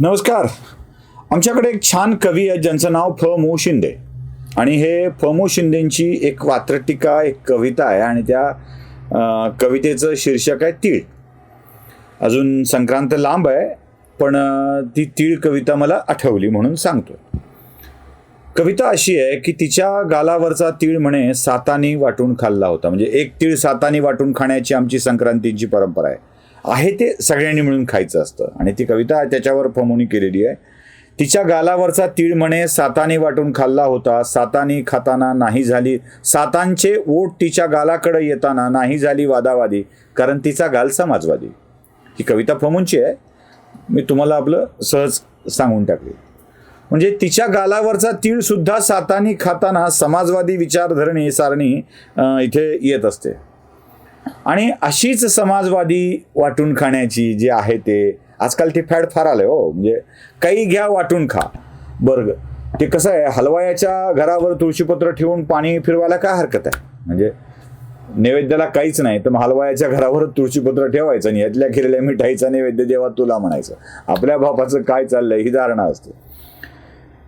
नमस्कार. आमच्याकडे एक छान कवी आहे ज्यांचं नाव फ मो शिंदे. आणि हे फ मो शिंदेंची एक वात्रटिका एक कविता आहे आणि त्या कवितेचं शीर्षक आहे तीळ. अजून संक्रांत लांब आहे पण ती तीळ कविता मला आठवली म्हणून सांगतो कविता अशी आहे की तिच्या गालावरचा तीळ म्हणे सातानी वाटून खाल्ला होता. म्हणजे एक तीळ सातानी वाटून खाण्याची आमची संक्रांतीची परंपरा आहे. आहे ते सगळ्यांनी मिळून खायचं असतं. आणि ती कविता त्याच्यावर फमवणी केलेली आहे. तिच्या गालावरचा तीळ म्हणे सातानी वाटून खाल्ला होता. सातानी खाताना नाही झाली. सातांचे ओट तिच्या गालाकडे येताना नाही झाली वादावादी कारण तिचा गाल समाजवादी. ही कविता फमूनची आहे. मी तुम्हाला आपलं सहज सांगून टाकली. म्हणजे तिच्या गालावरचा तीळसुद्धा सातानी खाताना समाजवादी विचारधरणी सारणी इथे येत असते. आणि अशीच समाजवादी वाटून खाण्याची जी आहे ते आजकाल ते फॅड फार आलंय हो. म्हणजे काही घ्या वाटून खा. बर्ग ते कसं आहे हलवायाच्या घरावर तुळशीपत्र ठेवून पाणी फिरवायला काय हरकत आहे? म्हणजे नैवेद्याला काहीच नाही तर मग हलवायाच्या घरावर तुळशीपत्र ठेवायचं आणि यातल्या खिरल्या मिठाईचा नैवेद्य देवा तुला म्हणायचं. आपल्या बापाचं काय चाललंय ही धारणा असते.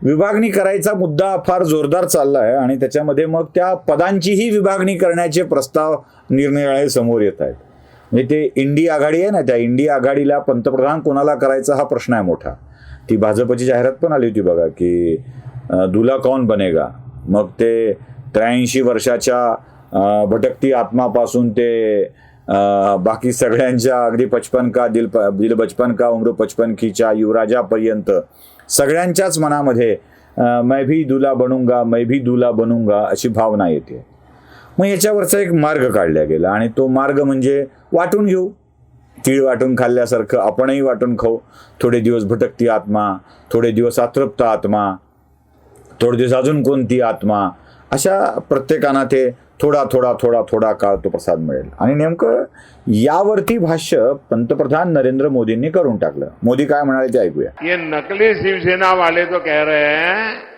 विभागणी करायचा मुद्दा फार जोरदार चालला आहे आणि त्याच्यामध्ये मग त्या पदांचीही विभागणी करण्याचे प्रस्ताव निरनिराळे समोर येत आहेत. म्हणजे ते इंडी आघाडी आहे ना त्या इंडी आघाडीला पंतप्रधान कोणाला करायचा हा प्रश्न आहे मोठा. ती भाजपची जाहिरात पण आली होती बघा की दुला कौन बनेगा? मग ते त्र्याऐंशी वर्षाच्या भटकती आत्मापासून ते बाकी सगळ्यांच्या अगदी पचपन का दिल दिल बचपन का उम्र पचपन कीच्या युवराजापर्यंत सगळ्यांच्याच मनामध्ये मैं भी दुला बनूंगा मैं भी दुला बनूंगा अशी भावना येते. मग याच्यावरचा एक मार्ग काढला गेला आणि तो मार्ग म्हणजे वाटून घेऊ. तीळ वाटून खाल्ल्यासारखं आपणही वाटून खाऊ. थोडे दिवस भटकती आत्मा थोडे दिवस अतृप्त आत्मा थोडे दिवस अजून कोणती आत्मा अशा प्रत्येकाना ते थोडा थोडा थोडा थोडा काळ तो प्रसाद मिळेल. आणि नेमकं यावरती भाष्य पंतप्रधान नरेंद्र मोदींनी करून टाकलं. मोदी काय म्हणाले ते ऐकूया. ये नकली शिवसेना वाले तो कह रहे हैं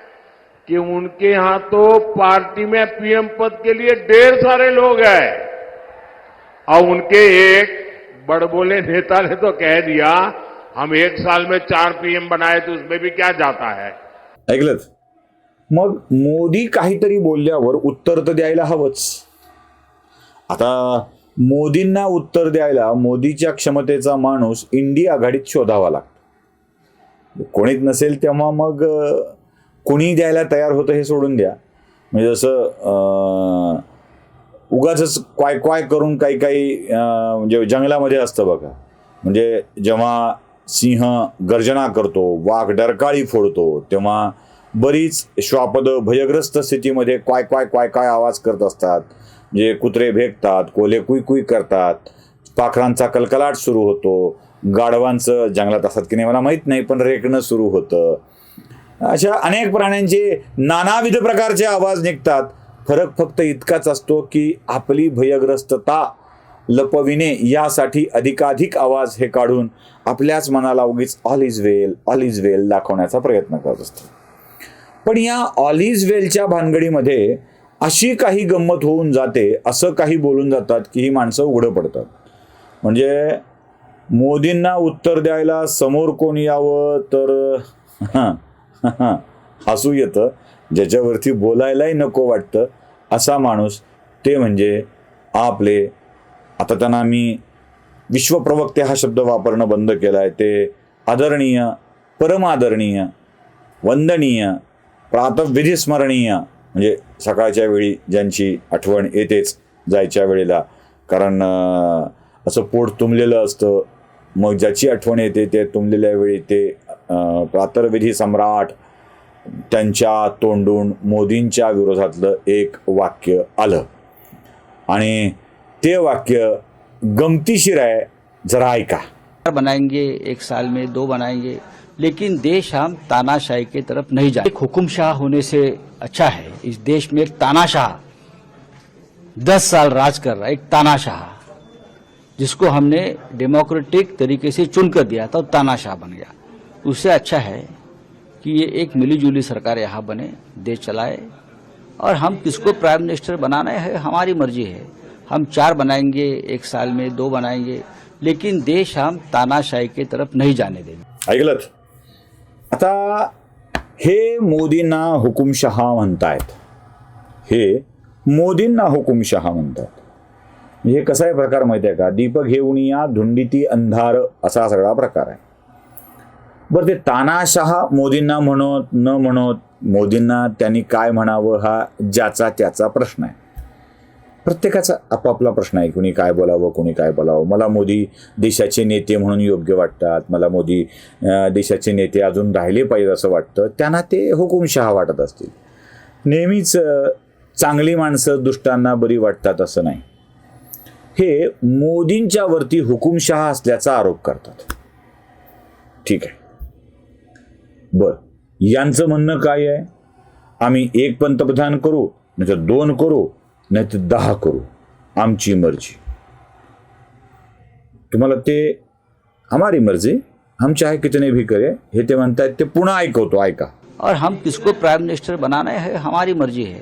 कि उनके यहां तो पार्टी में पीएम पद के लिए ढेर सारे लोग हैं। और उनके एक बड़बोले नेता ने तो कह दिया हम एक साल में चार पीएम बनाए तो उसमें भी क्या जाता है? ऐकलंच मग मोदी काहीतरी बोलल्यावर उत्तर तर द्यायला हवंच. आता मोदींना उत्तर द्यायला मोदीच्या क्षमतेचा माणूस इंडिया आघाडीत शोधावा लागतो. कोणीच नसेल तेव्हा मग अं, कोणी द्यायला तयार होतं हे सोडून द्या. म्हणजे जसं उगाच क्वाय क्वाय करून काही काही म्हणजे जंगलामध्ये असतं बघा. म्हणजे जेव्हा सिंह गर्जना करतो वाघ डरकाळी फोडतो तेव्हा बरीच श्वापद भयग्रस्त स्थितीमध्ये क्वाय क्वाय क्वाय काय आवाज करत असतात. म्हणजे कुत्रे भेकतात कोले कुई कुई करतात पाखरांचा कलकलाट सुरू होतो. गाढवांचं जंगलात असतात की नाही मला माहीत नाही पण रेकणं सुरू होतं. अशा अनेक प्राण्यांचे नानाविध प्रकारचे आवाज निघतात. फरक फक्त इतकाच असतो की आपली भयग्रस्तता लपविणे यासाठी अधिकाधिक आवाज हे काढून आपल्याच मनाला उगीच all is well all is well दाखवण्याचा प्रयत्न करत असतो. पण या ऑल इज वेलच्या भानगडीमध्ये अशी काही गंमत होऊन जाते असं काही बोलून जातात की ही माणसं उघडं पडतात. म्हणजे मोदींना उत्तर द्यायला समोर कोण यावं तर हां, हां, हसू येतं. ज्याच्यावरती बोलायलाही नको वाटतं. असा माणूस ते म्हणजे आपले आता त्यांना मी विश्वप्रवक्ते हा शब्द वापरणं बंद केला आहे ते आदरणीय परमादरणीय वंदनीय प्रातविधिस्मरणीय म्हणजे सकाळच्या वेळी ज्यांची आठवण येतेच जायच्या वेळेला. कारण असं पोट तुंबलेलं असतं. मग ज्याची आठवण येते ते तुंबलेल्या वेळी ते प्रातर्विधी सम्राट त्यांच्या तोंडून मोदींच्या विरोधातलं एक वाक्य आलं. आणि ते वाक्य गमतीशीर आहे जरा ऐका. बनाएंगे एक साल में दो बनाएंगे लेकिन देश हम तानाशाही की तरफ नहीं जाए हुकुमशाह होने से अच्छा है इस देश में एक तानाशाह। दस साल राज कर रहा है एक तानाशाह जिसको हमने डेमोक्रेटिक तरीके से चुनकर दिया था तानाशाह बन गया। उससे अच्छा है कि ये एक मिलीजुली सरकार यहाँ बने, देश चलाए। और हम किसको प्राइम मिनिस्टर बनाना है, हमारी मर्ज़ी है। हम चार बनाएँगे, एक साल में दो बनाएँगे, लेकिन देश हम तानाशाही की तरफ़ नहीं जाने देंगे। ऐकलत आता हे मोदींना हुकुमशहा म्हणतायत। हे मोदींना हुकुमशहा म्हणतात म्हणजे कसा आहे प्रकार माहिती आहे का? दीपक घेऊन या धुंडीती, अंधार असा सगळा प्रकार आहे. बरं ते तानाशहा मोदींना म्हणत न म्हणत मोदींना त्यांनी काय म्हणावं हा ज्याचा त्याचा प्रश्न आहे. प्रत्येकाचा आपापला प्रश्न आहे कुणी काय बोलावं कुणी काय बोलावं. मला मोदी देशाचे नेते म्हणून योग्य वाटतात मला मोदी देशाचे नेते अजून राहिले पाहिजे असं वाटतं त्यांना ते हुकुमशहा वाटत असतील. नेहमीच चांगली माणसं दुष्टांना बरी वाटतात असं नाही. हे मोदींच्यावरती हुकुमशहा असल्याचा आरोप करतात. ठीक आहे. बर. यांचं म्हणणं काय आहे? आम्ही एक पंतप्रधान करू नाही तर दोन करू नाही तर दहा करू. आमची मर्जी. तुम्हाला ते हमारी मर्जी हम चाहे कितने भी करे हे ते म्हणतायत ते पुन्हा ऐकवतो ऐका. और हम किसको प्राइम मिनिस्टर बनाना है हमारी मर्जी है.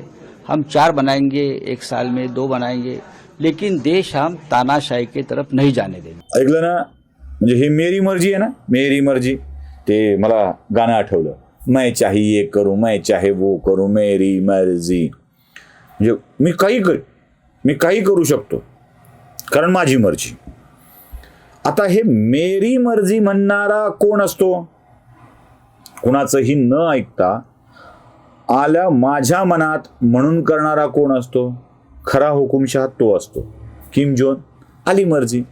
हम चार बनाएंगे एक साल में दो बनाएंगे लेकिन देश हम तानाशाही की तरफ नहीं जाने देंगे। ऐकलं ना? म्हणजे ही मेरी मर्जी आहे ना? मेरी मर्जी. ते मला गाणं आठवलं. मैं चाहे ये करू मै चाहे वो करू मेरी मर्जी. म्हणजे मी काही कर मी काही करू शकतो. कारण माझी मर्जी. आता हे मेरी मर्जी म्हणणारा कोण असतो? कुणाचंही न ऐकता आल्या माझ्या मनात म्हणून करणारा कोण असतो? खरा हुकुमशहा तो असतो. किम जोन आली मर्जी.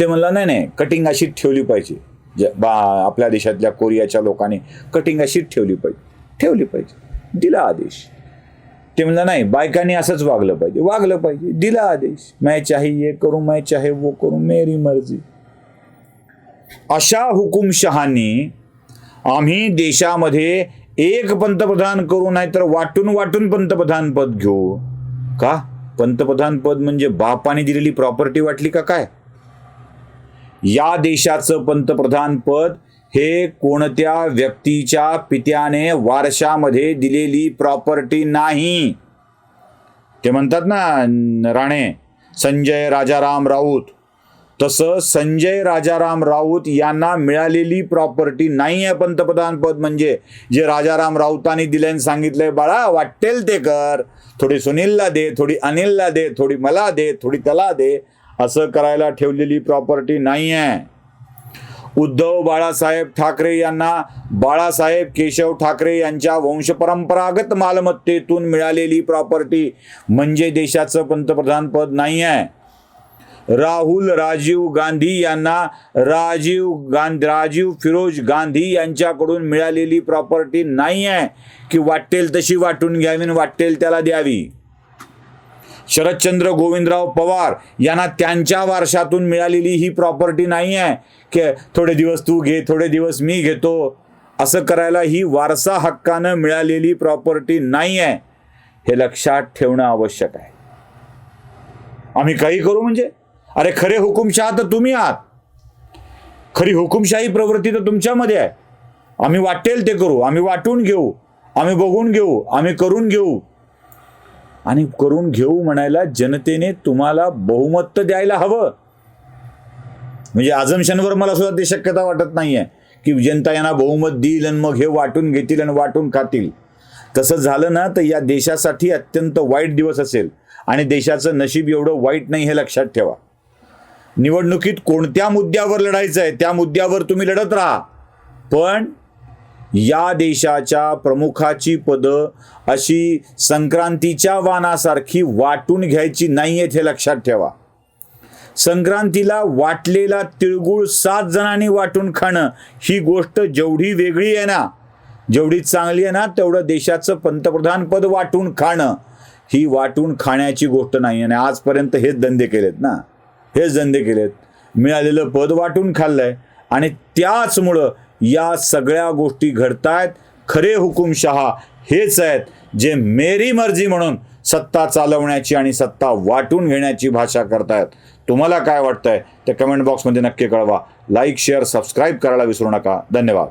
ते म्हणलं नाही नाही कटिंग अशी ठेवली पाहिजे. ज बा आपल्या देशातल्या कोरियाच्या लोकांनी कटिंग अशीच ठेवली पाहिजे. ठेवली पाहिजे. दिला आदेश. ते म्हणलं नाही बायकांनी असंच वागलं पाहिजे. वागलं पाहिजे. दिला आदेश. मैं चाहे ये करू मैं चाहे वो करू मेरी मर्जी. अशा हुकुमशहानी आम्ही देशामध्ये एक पंतप्रधान करू नाही तर वाटून वाटून पंतप्रधान पद घेऊ. का? पंतप्रधान पद म्हणजे बापाने दिलेली प्रॉपर्टी वाटली का काय? या देशाचं पंतप्रधान पद हे कोणत्या व्यक्तीच्या पित्याने वारशामध्ये दिलेली प्रॉपर्टी नाही? ते म्हणतात ना राणे संजय राजाराम राऊत. तसं संजय राजाराम राऊत यांना मिळालेली प्रॉपर्टी नाही आहे पंतप्रधान पद म्हणजे. जे राजाराम राऊतांनी दिल्याने सांगितलंय बाळा वाटेल ते कर. थोडी सुनीलला दे थोडी अनिलला दे थोडी मला दे थोडी त्याला दे. असं करायला ठेवलेली प्रॉपर्टी नाही आहे उद्धव बाळासाहेब ठाकरे यांना बाळासाहेब केशव ठाकरे यांच्या वंशपरंपरागत मालमत्तेतून मिळालेली प्रॉपर्टी म्हणजे देशाचं पंतप्रधानपद नाही आहे राहुल राजीव गांधी यांना राजीव गांधी राजीव फिरोज गांधी यांच्याकडून मिळालेली प्रॉपर्टी नाही आहे की वाटेल तशी वाटून घ्यावी आणि वाटेल त्याला द्यावी. शरदचंद्र गोविंदराव पवार यांना त्यांच्या वारशातून मिळालेली ही प्रॉपर्टी नाही आहे की थोडे दिवस तू घे थोडे दिवस मी घेतो. असं करायला ही वारसा हक्कानं मिळालेली प्रॉपर्टी नाही आहे हे लक्षात ठेवणं आवश्यक आहे. आम्ही काही करू म्हणजे? अरे खरे हुकुमशहा तर तुम्ही आहात. खरी हुकुमशाही प्रवृत्ती तर तुमच्यामध्ये आहे. आम्ही वाटेल ते करू आम्ही वाटून घेऊ आम्ही बघून घेऊ आम्ही करून घेऊ. आणि करून घेऊ म्हणायला जनतेने तुम्हाला बहुमत तर द्यायला हवं. म्हणजे आझमशनवर मला सुद्धा ते शक्यता वाटत नाहीये की जनता यांना बहुमत देईल आणि मग हे वाटून घेतील आणि वाटून खातील. तसं झालं ना तर या देशासाठी अत्यंत वाईट दिवस असेल. आणि देशाचं नशीब एवढं वाईट नाही हे लक्षात ठेवा. निवडणुकीत कोणत्या मुद्द्यावर लढायचं आहे त्या मुद्द्यावर तुम्ही लढत राहा. पण या देशाच्या प्रमुखाची पदं अशी संक्रांतीच्या वानासारखी वाटून घ्यायची नाही आहेत हे लक्षात ठेवा. संक्रांतीला वाटलेला तिळगुळ सात जणांनी वाटून खाणं ही गोष्ट जेवढी वेगळी आहे ना जेवढी चांगली आहे ना तेवढं देशाचं पंतप्रधान पद वाटून खाणं ही वाटून खाण्याची गोष्ट नाही आणि आजपर्यंत हेच धंदे केलेत ना हेच धंदे केलेत. मिळालेलं पद वाटून खाल्लंय आणि त्याचमुळं या सगळ्या गोष्टी घडतायत. खरे हुकुमशहा हेच आहेत जे मेरी मर्जी म्हणून सत्ता चालवण्याची आणि सत्ता वाटून घेण्याची भाषा करतायत. तुम्हाला काय वाटतंय? ते कमेंट बॉक्समध्ये नक्की कळवा. लाईक शेअर सबस्क्राईब करायला विसरू नका. धन्यवाद.